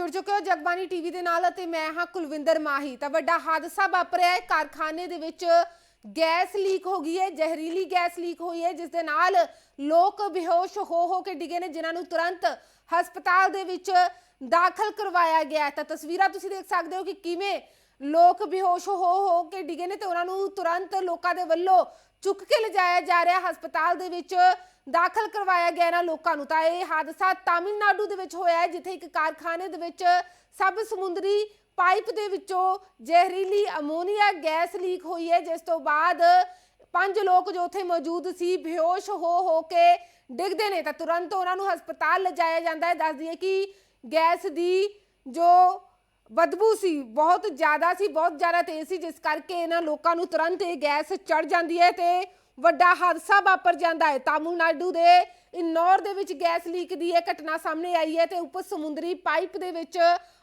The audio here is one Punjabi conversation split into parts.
ਜੁੜ ਚੁੱਕੇ ਹੋ ਜਗਬਾਣੀ ਟੀਵੀ ਦੇ ਨਾਲ ਅਤੇ ਮੈਂ ਹਾਂ ਕੁਲਵਿੰਦਰ ਮਾਹੀ। ਤਾਂ ਵੱਡਾ ਹਾਦਸਾ ਵਾਪਰਿਆ ਹੈ। ਕਾਰਖਾਨੇ ਦੇ ਵਿੱਚ ਗੈਸ ਲੀਕ ਹੋ ਗਈ ਹੈ। ਜ਼ਹਿਰੀਲੀ ਗੈਸ ਲੀਕ ਹੋਈ ਹੈ, ਜਿਸ ਦੇ ਨਾਲ ਲੋਕ ਬੇਹੋਸ਼ ਹੋ ਹੋ ਕੇ ਡਿੱਗੇ ਨੇ, ਜਿਨ੍ਹਾਂ ਨੂੰ ਤੁਰੰਤ ਹਸਪਤਾਲ ਦੇ ਵਿੱਚ ਦਾਖਲ ਕਰਵਾਇਆ ਗਿਆ ਹੈ। ਤਾਂ ਤਸਵੀਰਾਂ ਤੁਸੀਂ ਦੇਖ ਸਕਦੇ ਹੋ ਕਿ ਕਿਵੇਂ ਲੋਕ ਬੇਹੋਸ਼ ਹੋ ਹੋ ਕੇ ਡਿੱਗੇ ਨੇ ਤੇ ਉਹਨਾਂ ਨੂੰ ਤੁਰੰਤ ਲੋਕਾਂ ਦੇ ਵੱਲੋਂ ਚੁੱਕ ਕੇ ਲਿਜਾਇਆ ਜਾ ਰਿਹਾ ਹਸਪਤਾਲ ਦੇ ਵਿੱਚ ਦਾਖਲ ਕਰਵਾਇਆ ਗਿਆ ਇਹਨਾਂ ਲੋਕਾਂ ਨੂੰ। ਤਾਂ ਇਹ ਹਾਦਸਾ ਤਾਮਿਲਨਾਡੂ ਦੇ ਵਿੱਚ ਹੋਇਆ ਹੈ, ਜਿੱਥੇ ਇੱਕ ਕਾਰਖਾਨੇ ਦੇ ਵਿੱਚ ਸਭ ਸਮੁੰਦਰੀ ਪਾਈਪ ਦੇ ਵਿੱਚੋਂ ਜ਼ਹਿਰੀਲੀ ਅਮੋਨੀਆ ਗੈਸ ਲੀਕ ਹੋਈ ਹੈ, ਜਿਸ ਤੋਂ ਬਾਅਦ ਪੰਜ ਲੋਕ ਜੋ ਉੱਥੇ ਮੌਜੂਦ ਸੀ, ਬੇਹੋਸ਼ ਹੋ ਹੋ ਕੇ ਡਿੱਗਦੇ ਨੇ। ਤਾਂ ਤੁਰੰਤ ਉਹਨਾਂ ਨੂੰ ਹਸਪਤਾਲ ਲਿਜਾਇਆ ਜਾਂਦਾ ਹੈ। ਦੱਸ ਦਈਏ ਕਿ ਗੈਸ ਦੀ ਜੋ ਬਦਬੂ ਸੀ, ਬਹੁਤ ਜ਼ਿਆਦਾ ਸੀ, ਬਹੁਤ ਜ਼ਿਆਦਾ ਤੇਜ਼ ਸੀ, ਜਿਸ ਕਰਕੇ ਇਹਨਾਂ ਲੋਕਾਂ ਨੂੰ ਤੁਰੰਤ ਇਹ ਗੈਸ ਚੜ ਜਾਂਦੀ ਹੈ ਤੇ ਵੱਡਾ ਹਾਦਸਾ ਵਾਪਰ ਜਾਂਦਾ ਹੈ। ਤਾਮਿਲਨਾਡੂ ਦੇ ਇਨੌਰ ਦੇ ਵਿੱਚ ਗੈਸ ਲੀਕ ਦੀ ਇਹ ਘਟਨਾ ਸਾਹਮਣੇ ਆਈ ਹੈ ਤੇ ਉੱਪਰ ਸਮੁੰਦਰੀ ਪਾਈਪ ਦੇ ਵਿੱਚ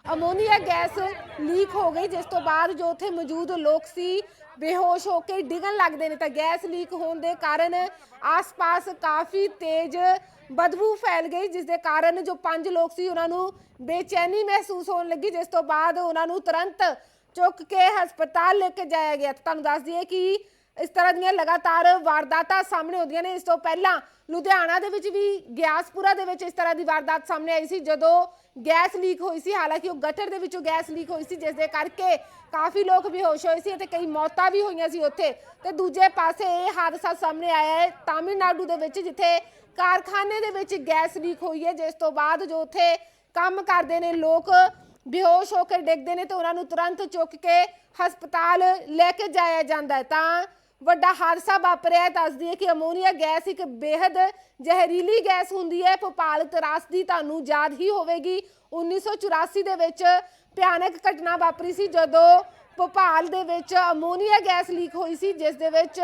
ਅਮੋਨੀਆ ਗੈਸ ਲੀਕ ਹੋ ਗਈ, ਜਿਸ ਤੋਂ ਬਾਅਦ ਜੋ ਉੱਥੇ ਮੌਜੂਦ ਲੋਕ ਸੀ, ਬੇਹੋਸ਼ ਹੋ ਕੇ ਡਿੱਗਣ ਲੱਗਦੇ ਨੇ। ਤਾਂ ਗੈਸ ਲੀਕ ਹੋਣ ਦੇ ਕਾਰਨ ਆਸ-ਪਾਸ ਕਾਫੀ ਤੇਜ਼ ਬਦਬੂ ਫੈਲ ਗਈ, ਜਿਸ ਦੇ ਕਾਰਨ ਜੋ ਪੰਜ ਲੋਕ ਸੀ, ਉਹਨਾਂ ਨੂੰ ਬੇਚੈਨੀ ਮਹਿਸੂਸ ਹੋਣ ਲੱਗੀ, ਜਿਸ ਤੋਂ ਬਾਅਦ ਉਹਨਾਂ ਨੂੰ ਤੁਰੰਤ ਚੁੱਕ ਕੇ ਹਸਪਤਾਲ ਲੈ ਕੇ ਜਾਇਆ ਗਿਆ। ਤੁਹਾਨੂੰ ਦੱਸ ਦਈਏ ਕਿ ਇਸ ਤਰ੍ਹਾਂ ਦੀਆਂ ਲਗਾਤਾਰ ਵਾਰਦਾਤਾਂ ਸਾਹਮਣੇ ਆਉਂਦੀਆਂ ਨੇ। ਇਸ ਤੋਂ ਪਹਿਲਾਂ ਲੁਧਿਆਣਾ ਦੇ ਵਿੱਚ ਵੀ, ਗਿਆਸਪੁਰਾ ਦੇ ਵਿੱਚ ਇਸ ਤਰ੍ਹਾਂ ਦੀ ਵਾਰਦਾਤ ਸਾਹਮਣੇ ਆਈ ਸੀ, ਜਦੋਂ ਗੈਸ ਲੀਕ ਹੋਈ ਸੀ। ਹਾਲਾਂਕਿ ਉਹ ਗਟਰ ਦੇ ਵਿੱਚੋਂ ਗੈਸ ਲੀਕ ਹੋਈ ਸੀ, ਜਿਸ ਦੇ ਕਰਕੇ ਕਾਫੀ ਲੋਕ ਬੇਹੋਸ਼ ਹੋਏ ਸੀ ਅਤੇ ਕਈ ਮੌਤਾਂ ਵੀ ਹੋਈਆਂ ਸੀ ਉੱਥੇ। ਤੇ ਦੂਜੇ ਪਾਸੇ ਇਹ ਹਾਦਸਾ ਸਾਹਮਣੇ ਆਇਆ ਹੈ ਤਾਮਿਲਨਾਡੂ ਦੇ ਵਿੱਚ, ਜਿੱਥੇ ਕਾਰਖਾਨੇ ਦੇ ਵਿੱਚ ਗੈਸ ਲੀਕ ਹੋਈ ਹੈ। ਜਿਸ ਤੋਂ ਬਾਅਦ ਜੋ ਉੱਥੇ ਕੰਮ ਕਰਦੇ ਨੇ, ਲੋਕ ਬੇਹੋਸ਼ ਹੋ ਕੇ ਡਿੱਗਦੇ ਨੇ ਤੇ ਉਹਨਾਂ ਨੂੰ ਤੁਰੰਤ ਚੁੱਕ ਕੇ ਹਸਪਤਾਲ ਲੈ ਕੇ ਜਾਇਆ ਜਾਂਦਾ ਤਾਂ ਵੱਡਾ ਹਾਦਸਾ ਵਾਪਰਿਆ ਹੈ। ਦੱਸ ਦਈਏ ਕਿ ਅਮੋਨੀਆ ਗੈਸ ਇੱਕ ਬੇहद ਜ਼ਹਿਰੀਲੀ ਗੈਸ ਹੁੰਦੀ ਹੈ। ਭੋਪਾਲ ਤਰਾਸ ਦੀ ਤੁਹਾਨੂੰ ਯਾਦ ਹੀ ਹੋਵੇਗੀ। 1984 ਦੇ ਵਿੱਚ ਭਿਆਨਕ ਘਟਨਾ ਵਾਪਰੀ ਸੀ, ਜਦੋਂ ਭੋਪਾਲ ਦੇ ਵਿੱਚ ਅਮੋਨੀਆ ਗੈਸ ਲੀਕ ਹੋਈ ਸੀ, ਜਿਸ ਦੇ ਵਿੱਚ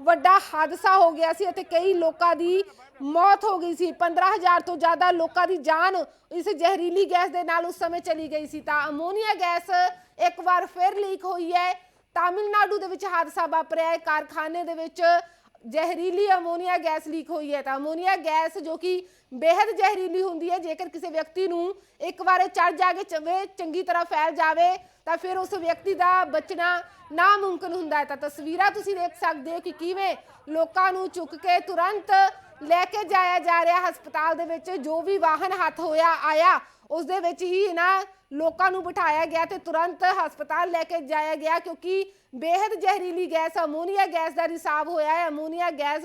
ਵੱਡਾ ਹਾਦਸਾ ਹੋ ਗਿਆ ਸੀ ਅਤੇ ਕਈ ਲੋਕਾਂ ਦੀ ਮੌਤ ਹੋ ਗਈ ਸੀ। 15000 ਤੋਂ ਜ਼ਿਆਦਾ ਲੋਕਾਂ ਦੀ ਜਾਨ ਇਸ ਜ਼ਹਿਰੀਲੀ ਗੈਸ ਦੇ ਨਾਲ ਉਸ ਸਮੇਂ ਚਲੀ ਗਈ ਸੀ। ਤਾਂ ਅਮੋਨੀਆ ਗੈਸ ਇੱਕ ਵਾਰ ਫਿਰ ਲੀਕ ਹੋਈ ਹੈ। ਤਾਮਿਲਨਾਡੂ ਦੇ ਵਿੱਚ ਹਾਦਸਾ ਵਾਪਰਿਆ ਹੈ। ਕਾਰਖਾਨੇ ਦੇ ਵਿੱਚ ਜ਼ਹਿਰੀਲੀ ਅਮੋਨੀਆ ਗੈਸ ਲੀਕ ਹੋਈ ਹੈ ਤਾਂ ਅਮੋਨੀਆ ਗੈਸ ਜੋ ਕਿ ਬੇहद ਜ਼ਹਿਰੀਲੀ ਹੁੰਦੀ ਹੈ। ਜੇਕਰ ਕਿਸੇ ਵਿਅਕਤੀ ਨੂੰ ਇੱਕ ਵਾਰ ਚੜ ਜਾਗੇ ਚਵੇ, ਚੰਗੀ ਤਰ੍ਹਾਂ ਫੈਲ ਜਾਵੇ ਤਾਂ ਫਿਰ ਉਸ ਵਿਅਕਤੀ ਦਾ ਬਚਣਾ ਨਾਮੁਮਕਿਨ ਹੁੰਦਾ ਹੈ। ਤਾਂ ਤਸਵੀਰਾਂ ਤੁਸੀਂ ਦੇਖ ਸਕਦੇ ਹੋ ਕਿ ਕਿਵੇਂ ਲੋਕਾਂ ਨੂੰ ਚੁੱਕ ਕੇ ਤੁਰੰਤ ਲੈ ਕੇ ਜਾਇਆ ਜਾ ਰਿਹਾ ਹਸਪਤਾਲ ਦੇ ਵਿੱਚ, ਜੋ ਵੀ ਵਾਹਨ ਹੱਥ ਹੋਇਆ ਆਇਆ, ਉਸ ਦੇ ਵਿੱਚ ਹੀ ਇਹਨਾਂ ਲੋਕਾਂ ਨੂੰ ਬਿਠਾਇਆ ਗਿਆ ਤੇ ਤੁਰੰਤ ਹਸਪਤਾਲ ਲੈ ਕੇ ਜਾਇਆ ਗਿਆ ਕਿਉਂਕਿ ਬੇहद ਜ਼ਹਿਰੀਲੀ ਗੈਸ, ਅਮੋਨੀਆ ਗੈਸ ਦਾ ਰਿਸਾਵ ਹੋਇਆ ਹੈ। ਅਮੋਨੀਆ ਗੈਸ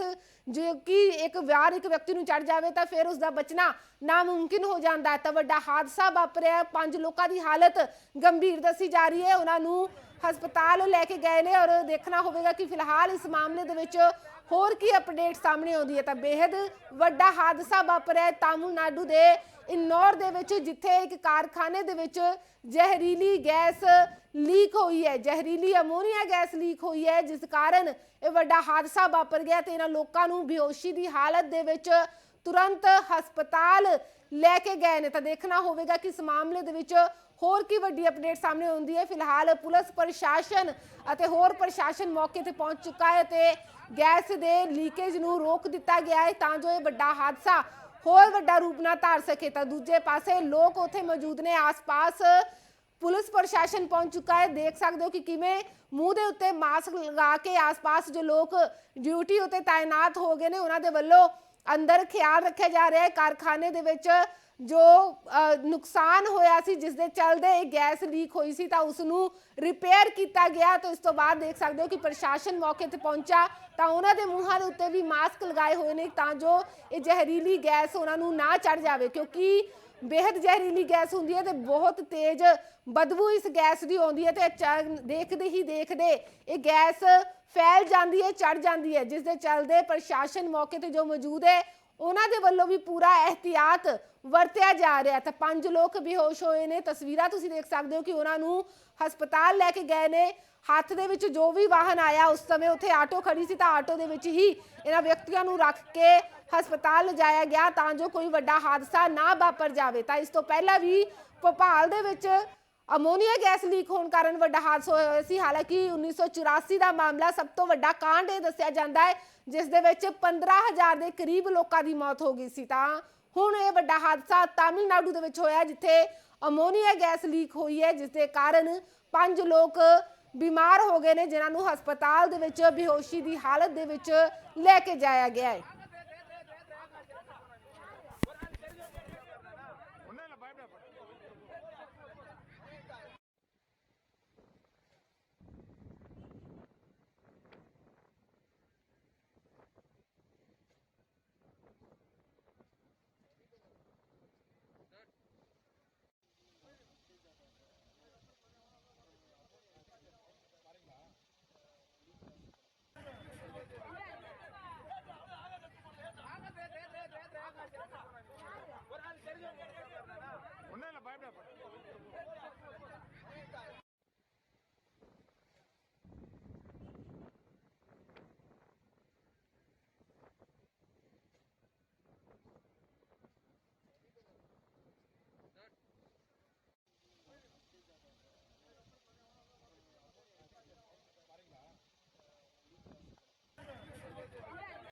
ਜੋ ਕਿ ਇੱਕ ਵਾਰ ਇੱਕ ਵਿਅਕਤੀ ਨੂੰ ਚੜ ਜਾਵੇ ਤਾਂ ਫਿਰ ਉਸ ਦਾ ਬਚਣਾ ਨਾਮੁਮਕਿਨ ਹੋ ਜਾਂਦਾ ਹੈ। ਤਾਂ ਵੱਡਾ ਹਾਦਸਾ ਵਾਪਰਿਆ ਪੰਜ ਲੋਕਾਂ ਦੀ ਹਾਲਤ ਗੰਭੀਰ ਦੱਸੀ ਜਾ ਰਹੀ ਹੈ। ਉਹਨਾਂ ਨੂੰ ਹਸਪਤਾਲ ਲੈ ਕੇ ਗਏ ਨੇ ਔਰ ਦੇਖਣਾ ਹੋਵੇਗਾ ਕਿ ਫਿਲਹਾਲ ਇਸ ਮਾਮਲੇ ਦੇ ਵਿੱਚ ਹੋਰ ਕੀ ਅਪਡੇਟ ਸਾਹਮਣੇ ਆਉਂਦੀ ਹੈ? ਤਾਂ ਬੇहद ਵੱਡਾ ਹਾਦਸਾ ਵਾਪਰਿਆ ਤਾਮਿਲਨਾਡੂ ਦੇ ਇਨੌਰ ਦੇ ਵਿੱਚ, ਜਿੱਥੇ ਇੱਕ ਕਾਰਖਾਨੇ ਦੇ ਵਿੱਚ ਜ਼ਹਿਰੀਲੀ ਗੈਸ ਲੀਕ ਹੋਈ ਹੈ। ਜ਼ਹਿਰੀਲੀ ਅਮੋਨੀਆ ਗੈਸ ਲੀਕ ਹੋਈ ਹੈ, ਜਿਸ ਕਾਰਨ ਇਹ ਵੱਡਾ ਹਾਦਸਾ ਵਾਪਰ ਗਿਆ ਤੇ ਇਹਨਾਂ ਲੋਕਾਂ ਨੂੰ ਬੇਹੋਸ਼ੀ ਦੀ ਹਾਲਤ ਦੇ ਵਿੱਚ ਤੁਰੰਤ ਹਸਪਤਾਲ ਲੈ ਕੇ ਗਏ ਨੇ। ਤਾਂ ਦੇਖਣਾ ਹੋਵੇਗਾ ਕਿ ਇਸ ਮਾਮਲੇ ਦੇ ਵਿੱਚ ਹੋਰ ਕੀ ਵੱਡੀ ਅਪਡੇਟ ਸਾਹਮਣੇ ਆਉਂਦੀ ਹੈ। ਫਿਲਹਾਲ ਪੁਲਿਸ ਪ੍ਰਸ਼ਾਸਨ ਅਤੇ ਹੋਰ ਪ੍ਰਸ਼ਾਸਨ ਮੌਕੇ ਤੇ ਪਹੁੰਚ ਚੁੱਕਾ ਹੈ ਤੇ ਗੈਸ ਦੇ ਲੀਕੇਜ ਨੂੰ ਰੋਕ ਦਿੱਤਾ ਗਿਆ ਹੈ ਤਾਂ ਜੋ ਇਹ ਵੱਡਾ ਹਾਦਸਾ ਹੋਰ ਵੱਡਾ ਰੂਪ ਨਾ ਧਾਰ ਸਕੇ। ਤਾਂ ਦੂਜੇ ਪਾਸੇ ਲੋਕ ਉੱਥੇ ਮੌਜੂਦ ਨੇ। ਆਸ-ਪਾਸ ਪੁਲਿਸ ਪ੍ਰਸ਼ਾਸਨ ਪਹੁੰਚ ਚੁੱਕਾ ਹੈ। ਦੇਖ ਸਕਦੇ ਹੋ ਕਿ ਕਿਵੇਂ ਮੂੰਹ ਦੇ ਉੱਤੇ ਮਾਸਕ ਲਗਾ ਕੇ ਆਸ-ਪਾਸ ਜੋ ਲੋਕ ਡਿਊਟੀ ਉੱਤੇ ਤਾਇਨਾਤ ਹੋ ਗਏ ਨੇ, ਉਹਨਾਂ ਦੇ ਵੱਲੋਂ ਅੰਦਰ ਖਿਆਲ ਰੱਖਿਆ ਜਾ ਰਿਹਾ ਹੈ ਕਾਰਖਾਨੇ ਦੇ ਵਿੱਚ ਜੋ ਨੁਕਸਾਨ ਹੋਇਆ ਸੀ ਜਿਸ ਦੇ ਚੱਲਦੇ ਇਹ ਗੈਸ ਲੀਕ ਹੋਈ ਸੀ, ਤਾਂ ਉਸ ਨੂੰ ਰਿਪੇਅਰ ਕੀਤਾ ਗਿਆ। ਤਾਂ ਇਸ ਤੋਂ ਬਾਅਦ ਦੇਖ ਸਕਦੇ ਹੋ ਕਿ ਪ੍ਰਸ਼ਾਸਨ ਮੌਕੇ ਤੇ ਪਹੁੰਚਾ, ਤਾਂ ਉਹਨਾਂ ਦੇ ਮੂੰਹਾਂ ਦੇ ਉੱਤੇ ਵੀ ਮਾਸਕ ਲਗਾਏ ਹੋਏ ਨੇ ਤਾਂ ਜੋ ਇਹ ਜ਼ਹਿਰੀਲੀ ਗੈਸ ਉਹਨਾਂ ਨੂੰ ਨਾ ਚੜ ਜਾਵੇ। ਕਿਉਂਕਿ ਬੇहद ਜ਼ਹਿਰੀਲੀ ਗੈਸ ਹੁੰਦੀ ਹੈ ਤੇ ਬਹੁਤ ਤੇਜ਼ ਬਦਬੂ ਇਸ ਗੈਸ ਦੀ ਆਉਂਦੀ ਹੈ ਤੇ ਅਚਾਨ- ਦੇਖਦੇ ਹੀ ਦੇਖਦੇ ਇਹ ਗੈਸ ਫੈਲ ਜਾਂਦੀ ਹੈ ਚੜ ਜਾਂਦੀ ਹੈ ਜਿਸ ਦੇ ਚੱਲਦੇ ਪ੍ਰਸ਼ਾਸਨ ਮੌਕੇ ਤੇ ਜੋ ਮੌਜੂਦ ਹੈ, ਉਹਨਾਂ ਦੇ ਵੱਲੋਂ ਵੀ ਪੂਰਾ ਇhtiyat ਵਰਤਿਆ ਜਾ ਰਿਹਾ ਤਾਂ ਪੰਜ ਲੋਕ ਬੇਹੋਸ਼ ਹੋਏ ਨੇ। ਤਸਵੀਰਾਂ ਤੁਸੀਂ ਦੇਖ ਸਕਦੇ ਹੋ ਕਿ ਉਹਨਾਂ ਨੂੰ ਹਸਪਤਾਲ ਲੈ ਕੇ ਗਏ ਨੇ। ਹੱਥ ਦੇ ਵਿੱਚ ਜੋ ਵੀ ਵਾਹਨ ਆਇਆ, ਉਸ ਸਮੇਂ ਉੱਥੇ ਆਟੋ ਖੜੀ ਸੀ ਤਾਂ ਆਟੋ ਦੇ ਵਿੱਚ ਹੀ ਇਹਨਾਂ ਵਿਅਕਤੀਆਂ ਨੂੰ ਰੱਖ ਕੇ ਹਸਪਤਾਲ ਲਿਜਾਇਆ ਗਿਆ ਤਾਂ ਜੋ ਕੋਈ ਵੱਡਾ ਹਾਦਸਾ ਨਾ ਵਾਪਰ ਜਾਵੇ। ਤਾਂ ਇਸ ਤੋਂ ਪਹਿਲਾਂ ਵੀ ਭੋਪਾਲ ਦੇ ਵਿੱਚ ਅਮੋਨੀਆ ਗੈਸ ਲੀਕ ਹੋਣ ਕਾਰਨ ਵੱਡਾ ਹਾਦਸਾ ਹੋਇਆ ਸੀ। ਹਾਲਾਂਕਿ 1984 ਦਾ ਮਾਮਲਾ ਸਭ ਤੋਂ ਵੱਡਾ ਕਾਂਡ ਇਹ ਦੱਸਿਆ ਜਾਂਦਾ ਹੈ, ਜਿਸ ਦੇ ਵਿੱਚ 15000 ਦੇ ਕਰੀਬ ਲੋਕਾਂ ਦੀ ਮੌਤ ਹੋ ਗਈ ਸੀ। ਤਾਂ ਹੁਣ ਇਹ ਵੱਡਾ ਹਾਦਸਾ ਤਾਮਿਲਨਾਡੂ ਦੇ ਵਿੱਚ ਹੋਇਆ, ਜਿੱਥੇ ਅਮੋਨੀਆ ਗੈਸ ਲੀਕ ਹੋਈ ਹੈ, ਜਿਸ ਦੇ ਕਾਰਨ ਪੰਜ ਲੋਕ ਬਿਮਾਰ ਹੋ ਗਏ ਨੇ, ਜਿਨ੍ਹਾਂ ਨੂੰ ਹਸਪਤਾਲ ਦੇ ਵਿੱਚ, ਬੇਹੋਸ਼ੀ ਦੀ ਹਾਲਤ ਦੇ ਵਿੱਚ ਲੈ ਕੇ ਜਾਇਆ ਗਿਆ ਹੈ।